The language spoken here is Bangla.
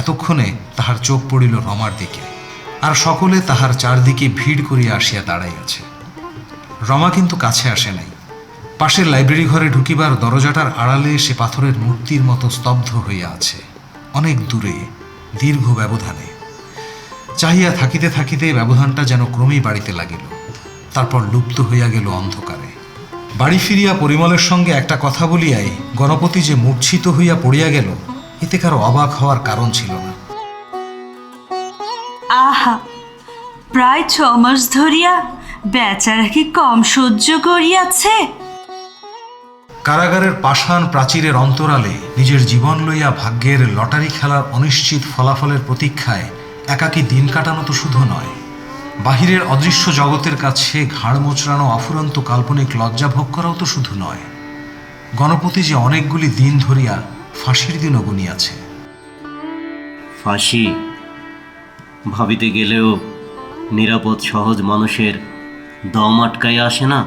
এতক্ষণে তাহার চোখ পড়িল রমার দিকে, আর সকলে তাহার চারদিকে ভিড় করিয়া আসিয়া দাঁড়াইয়াছে। রমা কিন্তু কাছে আসে নাই। পাশের লাইব্রেরি ঘরে ঢুকিবার দরজাটার আড়ালে সে পাথরের মূর্তির মতো স্তব্ধ হইয়া আছে, অনেক দূরে, দীর্ঘ ব্যবধানে। চাহিয়া থাকিতে থাকিতে ব্যবধানটা যেন ক্রমেই বাড়িতে লাগিল। তারপর লুপ্ত হইয়া গেল অন্ধকারে। বাড়ি ফিরিয়া পরিমলের সঙ্গে একটা কথা বলিয়াই গণপতি যে মূর্ছিত হইয়া পড়িয়া গেল এতে কারও অবাক হওয়ার কারণ ছিল না। আহা প্রায় ছ মাস ধরিয়া বেচারা কি কম সহ্য করিয়াছে? কারাগারের পাষাণ প্রাচীরের অন্তরালে নিজের জীবন লইয়া ভাগ্যের লটারি খেলার অনিশ্চিত ফলাফলের প্রতীক্ষায় একাকী দিন কাটানো তো শুধু নয় বাহিরের অদৃশ্য জগতের কাছে ঘাড় মোচড়ানো অফুরন্ত কাল্পনিক লজ্জা ভোগ করাও তো শুধু নয়। গণপতি যে অনেকগুলি দিন ধরিয়া ফাঁসির দিন অগুনি আছে। ফাঁসি ভাবিতে গেলেও নিরাপদ সহজ মানুষের দম আটকাইয়া আসে না?